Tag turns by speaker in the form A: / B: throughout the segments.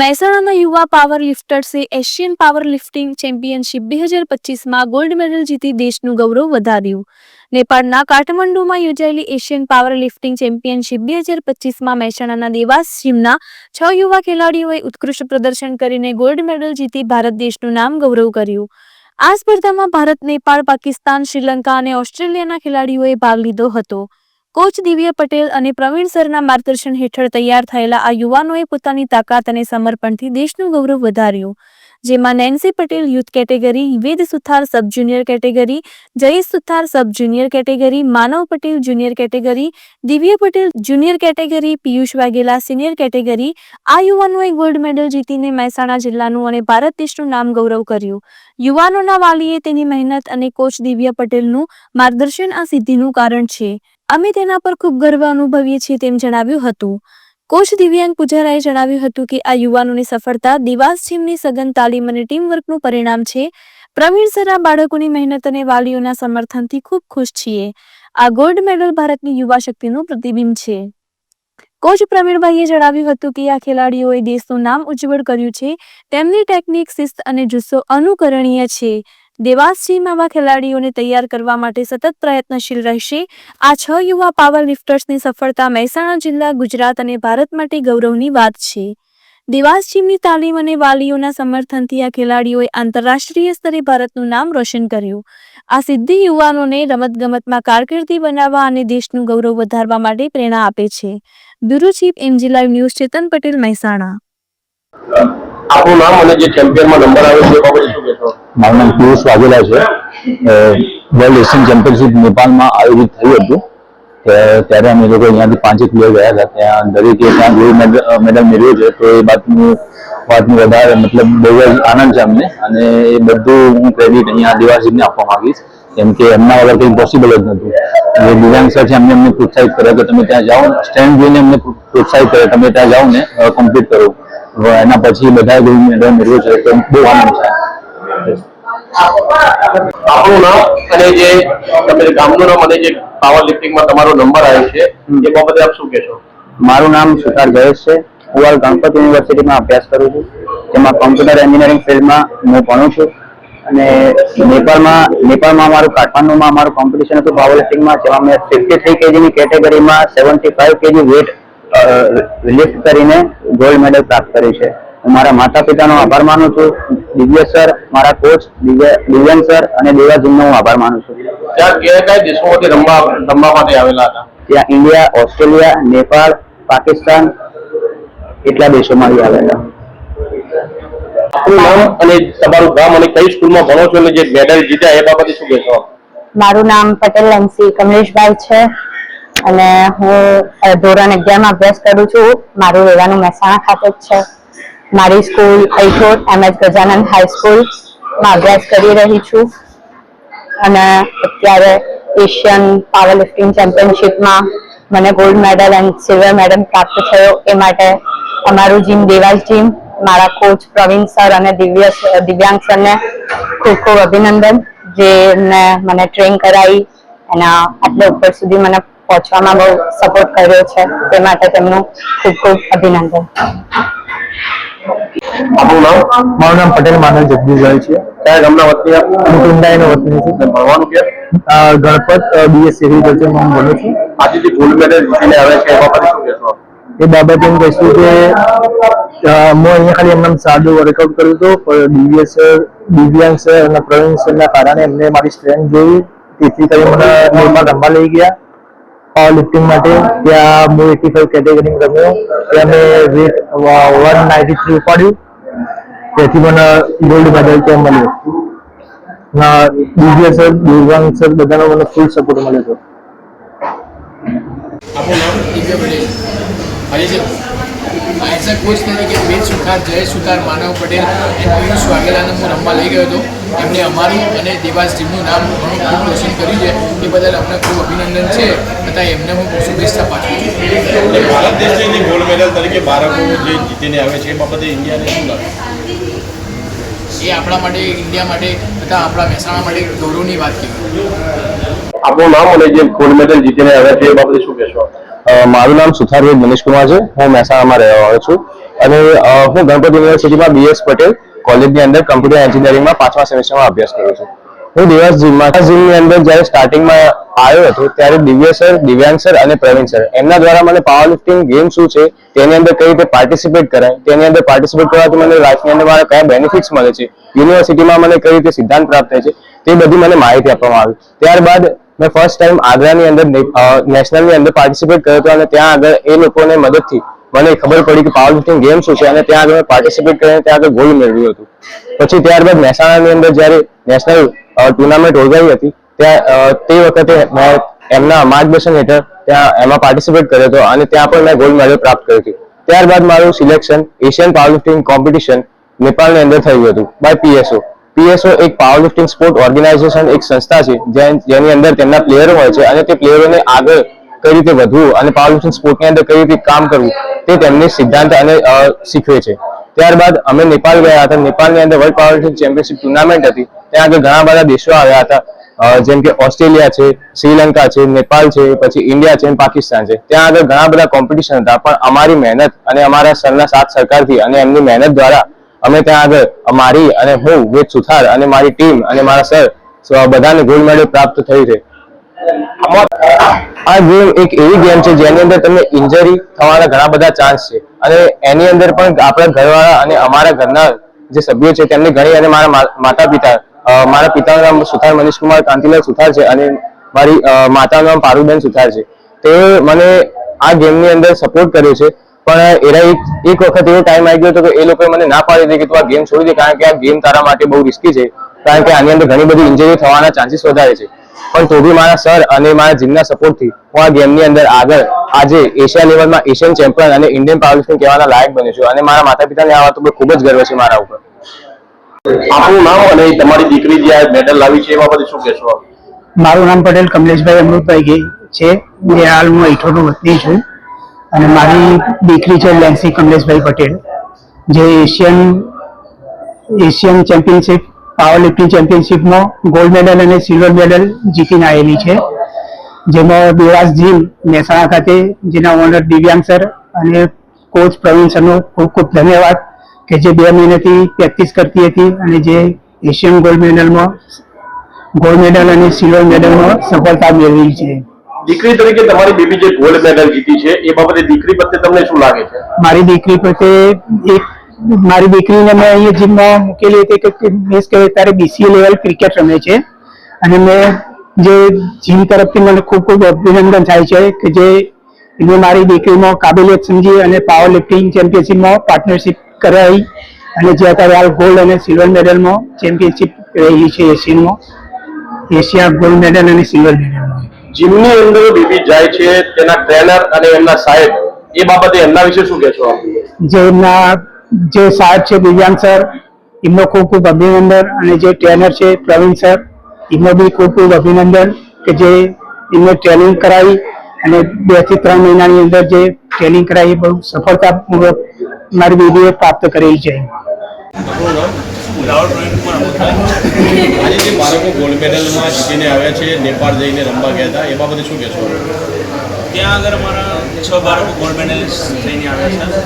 A: મહેસાણાના યુવા પાવર લિફ્ટર્સે એશિયન પાવર લિફ્ટિંગ ચેમ્પિયનશિપ બે હજાર પચીસમાં ગોલ્ડ મેડલ જીતી દેશનું ગૌરવ વધાર્યું. નેપાળના કાઠમંડુમાં યોજાયેલી એશિયન પાવર લિફ્ટિંગ ચેમ્પિયનશિપ બે હજાર પચીસમાં મહેસાણાના દેવાસ જીમના છ યુવા ખેલાડીઓએ ઉત્કૃષ્ટ પ્રદર્શન કરીને ગોલ્ડ મેડલ જીતી ભારત દેશનું નામ ગૌરવ કર્યું. આ સ્પર્ધામાં ભારત, નેપાળ, પાકિસ્તાન, શ્રીલંકા અને ઓસ્ટ્રેલિયાના ખેલાડીઓએ ભાગ લીધો હતો. કોચ દિવ્ય પટેલ અને પ્રવીણ સરના માર્ગદર્શન હેઠળ તૈયાર થયેલા આ યુવાનોએ પોતાની તાકાત અને સમર્પણથી દેશનું ગૌરવ વધાર્યું. જેમાં Nancy Patel youth category Ved Suthar sub junior category, Jayesh Suthar sub junior category, Manav Patel junior category, Divya Patel junior category, Piyush Vaghela senior category. આ યુવાનોએ ગોલ્ડ મેડલ જીતીને મહેસાણા જિલ્લાનું અને ભારત દેશનું નામ ગૌરવ કર્યું. યુવાનોના વાલીએ તેની મહેનત અને કોચ દિવ્ય પટેલનું માર્ગદર્શન આ સિદ્ધિનું કારણ છે. અમે તેના પર ખૂબ ગર્વ અનુભવીએ છીએ તેમ જણાવ્યું હતું. કોચ દિવ્યાંગ પૂજારાએ જણાવ્યું હતું કે, આ યુવાનોની સફળતા દિવાસ જીમની સઘન તાલીમ અને ટીમ વર્કનું પરિણામ છે. પ્રવીણ સરા બાળકોની મહેનત અને વાલીઓના સમર્થનથી ખૂબ ખુશ છીએ. આ ગોલ્ડ મેડલ ભારતની યુવા શક્તિનું પ્રતિબિંબ છે. કોચ પ્રવીણભાઈએ જણાવ્યું હતું કે, આ ખેલાડીઓએ દેશનું નામ ઉજ્જવળ કર્યું છે. તેમની ટેકનિક, શિસ્ત અને જુસ્સો અનુકરણીય છે. દેવાસ ટીમ આવા ખેલાડીઓને તૈયાર કરવા માટે સતત પ્રયત્નશીલ રહેશે. આ છ યુવા પાવર લિફ્ટર્સની સફળતા મહેસાણા જિલ્લા, ગુજરાત અને ભારત માટે ગૌરવની વાત છે. દેવાસ ટીમની તાલીમ અને વાલીઓના સમર્થનથી આ ખેલાડીઓએ આંતરરાષ્ટ્રીય સ્તરે ભારતનું નામ રોશન કર્યું. આ સિદ્ધિ યુવાનોને રમતગમતમાં કારકિર્દી બનાવવા અને દેશનું ગૌરવ વધારવા માટે પ્રેરણા આપે છે. Bureau chief MG live news Chetan Patel, Mehsana.
B: આપણું નામ અને જે ચેમ્પિયનમાં નંબર આવ્યો છે બાબતે શું કહેશો?
C: મારું નામ પિયુષ વાઘેલા છે. વર્લ્ડ એશિયન ચેમ્પિયનશિપ નેપાળમાં આયોજિત થયું હતું. ત્યારે અમે લોકો અહીંયાથી પાંચેક પ્લેયર ગયા હતા. ત્યાં દરેકે ત્યાં ગોલ્ડ મેડલ મેળવ્યો છે. તો એ વાતનું વાતનું વધારે મતલબ બહુ જ આનંદ છે અમને. અને એ બધું હું ક્રેડિટ અહીંયા દિવાસીને આપવા માંગીશ. કેમ કે એમના વગર કંઈ પોસિબલ જ નહોતું. જે દિવ્યાંગ સર છે, અમને અમને પ્રોત્સાહિત કર્યા કે તમે ત્યાં જાઓ સ્ટેન્ડ જોઈને અમને પ્રોત્સાહિત કરે. તમે ત્યાં જાઓ ને કમ્પ્લીટ કરો. એના પછી બધા ગોલ્ડ મેડલ મેળવ્યો છે તો બહુ આનંદ છે
B: આપણું નામ અને જે તમે ગામનું નામ અને જે પાવર લિફ્ટિંગમાં તમારો નંબર આવ્યો છે એ બાબતે આપ શું કહેશો?
C: મારું નામ સુતાર જયેશ છે. હું હાલ ગણપત યુનિવર્સિટીમાં અભ્યાસ કરું છું. જેમાં કોમ્પ્યુટર એન્જિનિયરિંગ ફિલ્ડમાં હું ભણું છું. અને નેપાળમાં નેપાળમાં અમારું કાઠમાંડુમાં અમારું કોમ્પિટિશન હતું પાવર લિફ્ટિંગમાં જેમાં મેં ફિફ્ટી થ્રી કેજીની કેટેગરીમાં seventy five KG weight lift કરીને ગોલ્ડ મેડલ પ્રાપ્ત કર્યું છે. હું મારા માતા પિતાનો આભાર માનું છું. દિવ્ય સર મારા કોચ દિવ્ય દિવ્યાંગ સર અને દેવાજીનો હું આભાર માનું છું.
B: ત્યાં કયા કયા દેશોમાંથી રમવા રમવા માટે આવેલા હતા?
C: ત્યાં ઇન્ડિયા ઓસ્ટ્રેલિયા નેપાળ પાકિસ્તાન એટલા દેશોમાંથી આવેલા.
B: આપણું નામ અને તમારું ગામ અને કઈ સ્કૂલમાં ભણો છો અને જે મેડલ જીત્યા એ બાબતે શું કહેશો?
D: મારું નામ પટેલ એમસી કમલેશભાઈ છે. અને હું ધોરણ અગિયારમાં અભ્યાસ કરું છું. મારું રહેવાનું મહેસાણા ખાતે જ છે. મારી school Aithor M H Gajanand હાઈસ્કૂલમાં અભ્યાસ કરી રહી છું. અને અત્યારે એશિયન પાવર લિફ્ટિંગ ચેમ્પિયનશિપમાં મને gold medal and silver medal પ્રાપ્ત થયો. એ માટે અમારું જીમ દેવાસ જીમ મારા કોચ પ્રવીણ સર અને દિવ્ય, દિવ્યાંગ સરને ખૂબ ખૂબ અભિનંદન જે મને ટ્રેન કરાવી. એના આટલે ઉપર સુધી મને પહોંચવામાં બહુ સપોર્ટ કર્યો છે. તે માટે તેમનું ખૂબ ખૂબ અભિનંદન.
C: મારું નામ પટેલ માનવ જગદીશભાઈ છે.
B: કયા ગામના વતની
C: હું કુંડાઈનો વતની છું.
B: ભણવાનું કે
C: ગણપત બીએસ એગ્રીકલ્ચરમાં હું બોલું છું.
B: આજે જે ગોલ્ડ મેડલ જીતીને આવે છે એ બાબતે શું કહેશો
C: એ બાબતે હું કહીશું કે હું અહીંયા ખાલી એમને સાદું વર્કઆઉટ કર્યું હતું પણ સર દિવ્યાંગ સર અને પ્રવીણ સરના કારણે એમને મારી સ્ટ્રેન્થ જોઈ. તેથી કરી મને નેપાળ રમવા લઈ ગયા. લિફ્ટિંગ માટે ત્યાં હું એટી ફાઈવ કેટેગરી રમ્યો. ત્યાં મેં વેટ વન નાઇન્ટી થ્રી ઉપાડ્યું. તેથી મને ગોલ્ડ મેડલ ત્યાં મળ્યો. ના બીજે સર દુર્ગાંગ સર બધાનો મને ફૂલ સપોર્ટ મળ્યો હતો.
E: આપણું નામ? એઝ અ કોચ તરીકે વેદ સુથાર જય સુથાર માનવ પટેલ અને પિયુષ વાઘેલાને હું રમવા લઈ ગયો હતો. એમણે અમારું અને દેવાસ ટીમનું નામ ઘણું ખૂબ રોશન કર્યું છે. એ બદલ અમને ખૂબ અભિનંદન છે તથા એમને હું શુભેચ્છા પાઠવું છું.
F: ભારત દેશની ગોલ્ડ મેડલ તરીકે બાળકો જે જીતીને આવે છે એ બાબતે ઇન્ડિયાને શું લાગે?
E: એ આપણા માટે ઇન્ડિયા માટે તથા આપણા મહેસાણા માટે ગૌરવની વાત કહેવાય.
B: આપણું નામ અને જે ગોલ્ડ મેડલ જીતીને આવે છે એ બાબતે શું કહેશો?
C: મારું નામ સુથારવેદ મનીષકુમાર છે. હું મહેસાણામાં રહેવા આવ્યો છું. અને હું ગણપત યુનિવર્સિટીમાં બીએસ પટેલ કોલેજની અંદર કમ્પ્યુટર એન્જિનિયરિંગમાં પાંચમા સેમેસ્ટરમાં અભ્યાસ કરું છું. હું દેવાસ જીમમાં જીમની અંદર જ્યારે સ્ટાર્ટિંગમાં આવ્યો હતો, ત્યારે દિવ્ય સર દિવ્યાંગ સર અને પ્રવીણ સર એમના દ્વારા મને પાવર લિફ્ટિંગ ગેમ શું છે, તેની અંદર કઈ રીતે પાર્ટિસિપેટ કરાય, તેની અંદર પાર્ટિસિપેટ કરવાથી મને લાઈફની અંદર મારા કયા બેનિફિટ્સ મળે છે યુનિવર્સિટીમાં મને કઈ રીતે સિદ્ધાંત પ્રાપ્ત થાય છે, તે બધી મને માહિતી આપવામાં આવી. ત્યારબાદ મેં ફર્સ્ટ ટાઈમ આગ્રાની અંદર નેશનલની અંદર પાર્ટિસિપેટ કર્યો હતો અને ત્યાં આગળ એ લોકોને મદદથી મને ખબર પડી કે પાવર લિફ્ટિંગ ગેમ શું છે અને ત્યાં આગળ મેં પાર્ટિસિપેટ કરીને ત્યાં આગળ ગોલ્ડ મેળવ્યું હતું. પછી ત્યારબાદ મહેસાણાની અંદર જ્યારે નેશનલ ટુર્નામેન્ટ યોજાઈ હતી, ત્યાં તે વખતે મેં એમના માર્ગદર્શન હેઠળ ત્યાં એમાં પાર્ટિસિપેટ કર્યો હતો અને ત્યાં પણ મેં ગોલ્ડ મેડલ પ્રાપ્ત કર્યું હતું. ત્યારબાદ મારું selection Asian power lifting competition નેપાળની અંદર થયું હતું બાય પીએસઓ પીએસઓ એક પાવર લિફ્ટિંગ સ્પોર્ટ ઓર્ગેનાઇઝેશન એક સંસ્થા છે જેની અંદર તેમના પ્લેયરો હોય છે અને તે પ્લેયરોને આગળ કઈ રીતે વધવું અને પાવર લિફ્ટિંગ સ્પોર્ટની અંદર કઈ રીતે કામ કરવું, તે તેમને સિદ્ધાંત અને શીખવે છે. ત્યારબાદ અમે નેપાળ ગયા હતા. નેપાળની અંદર world powerlifting championship tournament હતી. ત્યાં આગળ ઘણા બધા દેશો આવ્યા હતા. જેમ કે ઓસ્ટ્રેલિયા છે, શ્રીલંકા છે, નેપાળ છે, પછી ઇન્ડિયા છે અને પાકિસ્તાન છે. ત્યાં આગળ ઘણા બધા કોમ્પિટિશન હતા, પણ અમારી મહેનત અને અમારા સરના સાથ સરકારથી અને એમની મહેનત દ્વારા અમે ત્યાં આગળ મારી અને હું વેદ સુથાર અને મારી ટીમ અને મારા સર બધાને ગોલ્ડ મેડલ પ્રાપ્ત થયું છે. આ ગેમ એક એવી ગેમ છે જેની અંદર તમને ઇન્જરી થવાના ઘણા બધા ચાન્સ છે. અને એની અંદર પણ આપણા ઘરવાળા અને અમારા ઘરના જે સભ્યો છે તેમને ઘણી અને મારા માતા પિતા મારા પિતાનું નામ સુથાર મનીષકુમાર કાંતિલાલ સુથાર છે અને મારી માતાનું નામ પારુબેન સુથાર છે. તે મને આ ગેમની અંદર સપોર્ટ કર્યો છે. પણ એના એક એક વખત એવો ટાઈમ આવી ગયો હતો કે એ લોકોએ મને ના પાડી દીધી કે તું આ ગેમ છોડી દે કારણ કે આ ગેમ તારા માટે બહુ રિસ્કી છે. કારણ કે આની અંદર ઘણી બધી ઇન્જરી થવાના ચાન્સીસ વધારે છે. પણ તો બી મારા સર અને મારા જીમના સપોર્ટથી હું આ ગેમની અંદર આગળ આજે એશિયા લેવલમાં એશિયન ચેમ્પિયન અને ઇન્ડિયન પાવરલિફ્ટિંગ કહેવાના લાયક બન્યો છું. અને મારા માતા પિતાને આ વાત ઉપર ખૂબ જ ગર્વ છે મારા ઉપર.
B: આપણું નામ અને તમારી દીકરી જે આ મેડલ લાવી છે એ બાબતે શું કહેશો?
G: મારું નામ પટેલ કમલેશભાઈ અમૃતભાઈ ગઈ છે. જે હાલ હું ઇઠોરનો વતની છું. અને મારી દીકરી છે લેન્સી કમલેશભાઈ પટેલ, જે Asian Asian championship powerlifting ચેમ્પિયનશિપમાં ગોલ્ડ મેડલ અને સિલ્વર મેડલ જીતીને આવેલી છે. જેમાં દેવાસ જીમ મહેસાણા ખાતે, જેના ઓનર દિવ્યાંગ સર અને કોચ પ્રવીણ સરનો ખૂબ ખૂબ ધન્યવાદ કે જે બે મહિનાથી પ્રેક્ટિસ કરતી હતી અને જે એશિયન ગોલ્ડ મેડલમાં ગોલ્ડ મેડલ અને સિલ્વર મેડલમાં સફળતા મેળવી છે.
B: દીકરી તરીકે તમારી બેબી જે ગોલ્ડ મેડલ જીતી છે, એ બાબતે દીકરી પ્રત્યે તમને શું લાગે છે?
G: મારી દીકરી પ્રત્યે એક, મારી દીકરીને મેં અહીંયા જીમમાં મૂકેલી હતી કે મીન્સ કે ત્યારે બીસીએ લેવલ ક્રિકેટ રમે છે. અને મેં જે જીમ તરફથી મને ખૂબ ખૂબ અભિનંદન થાય છે કે જે એને મારી દીકરીમાં કાબેલિયત સમજી અને પાવર લિફ્ટિંગ ચેમ્પિયનશિપમાં પાર્ટનરશિપ કરાવી અને જે અત્યારે હાલ ગોલ્ડ અને સિલ્વર મેડલમાં ચેમ્પિયનશિપ રહી છે એશિયનમાં. એશિયા ગોલ્ડ મેડલ અને સિલ્વર મેડલમાં
B: જીમની અંદર બેબી જાય છે તેના ટ્રેનર અને એમના સાહેબ એ બાબતે એમના વિશે શું કહેશો
G: જે એમના જે સાહેબ છે દિવ્યાંગ સર એમનો ખૂબ ખૂબ અભિનંદન. અને જે ટ્રેનર છે પ્રવીણ સર એમનો બી ખૂબ ખૂબ અભિનંદન કે જે એમને ટ્રેનિંગ કરાવી. અને બેથી ત્રણ મહિનાની અંદર જે ટ્રેનિંગ કરાવી બહુ સફળતાપૂર્વક મારી બેબીએ પ્રાપ્ત કરેલી છે.
F: આજે જે બાળકો ગોલ્ડ મેડલમાં જીતીને આવ્યા છે નેપાળ જઈને રમવા ગયા હતા એ બાબતે શું કહેશો?
H: ત્યાં આગળ અમારા છ બાળકો ગોલ્ડ મેડલિસ્ટ થઈને આવ્યા છે.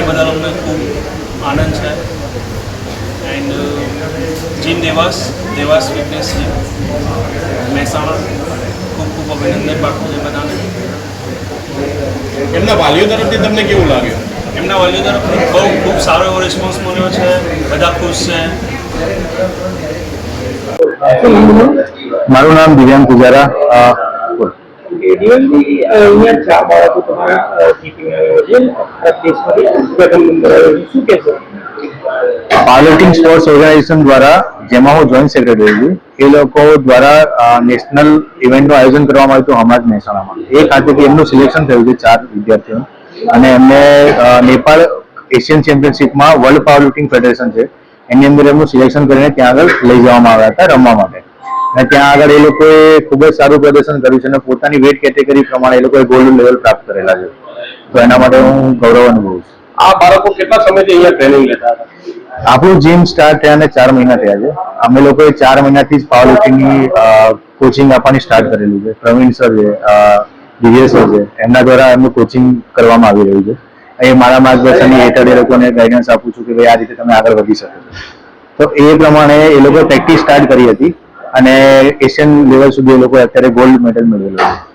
H: એ બદલ અમને ખૂબ આનંદ છે. And gym Devas Devas fitness gym Mehsana. ખૂબ ખૂબ અભિનંદન પાઠવું છે બધાને.
F: એમના વાલીઓ તરફથી તમને કેવું લાગ્યું?
H: એમના વાલીઓ બહુ ખૂબ સારો એવો રિસ્પોન્સ મળ્યો છે. બધા ખુશ છે.
C: મારું નામ દિવ્યાંગ પુજારા. પાવરલિફ્ટિંગ સ્પોર્ટ્સ ઓર્ગેનાઇઝેશન દ્વારા, જેમાં હું જોઈન્ટ સેક્રેટરી છું, એ લોકો દ્વારા નેશનલ ઇવેન્ટનું આયોજન કરવામાં આવ્યું હતું હમણાં જ મહેસાણામાં. એ ખાતેથી એમનું સિલેક્શન થયું છે ચાર વિદ્યાર્થીઓ અને એમને નેપાળ એશિયન ચેમ્પિયનશિપમાં વર્લ્ડ પાવર લિફ્ટિંગ ફેડરેશન છે. એની અંદર એમનું સિલેક્શન કરીને ત્યાં આગળ લઈ જવામાં આવ્યા હતા રમવા માટે. અને ત્યાં આગળ એ લોકોએ ખૂબ જ સારું પ્રદર્શન કર્યું છે અને પોતાની વેટ કેટેગરી પ્રમાણે એ લોકોએ ગોલ્ડ લેવલ પ્રાપ્ત કરેલા છે. તો એના માટે હું ગૌરવ અનુભવું છું.
B: આ બાળકો કેટલા સમયથી અહીંયા ટ્રેનિંગ લેતા હતા?
C: આપણું જીમ સ્ટાર્ટ થયા ને ચાર મહિના થયા છે. અમે લોકોએ ચાર મહિનાથી જ પાવર લિફ્ટિંગની કોચિંગ આપવાની સ્ટાર્ટ કરેલું છે. પ્રવીણ સર છે અ, છે એમના દ્વારા એમનું કોચિંગ કરવામાં આવી રહ્યું છે.
I: એ મારા માર્ગદર્શન હેઠળ એ લોકોને ગાઈડન્સ આપું છું કે ભાઈ આ રીતે તમે આગળ વધી શકો છો. તો એ પ્રમાણે એ લોકોએ પ્રેક્ટિસ સ્ટાર્ટ કરી હતી અને એશિયન લેવલ સુધી એ લોકો અત્યારે ગોલ્ડ મેડલ મેળવેલો છે.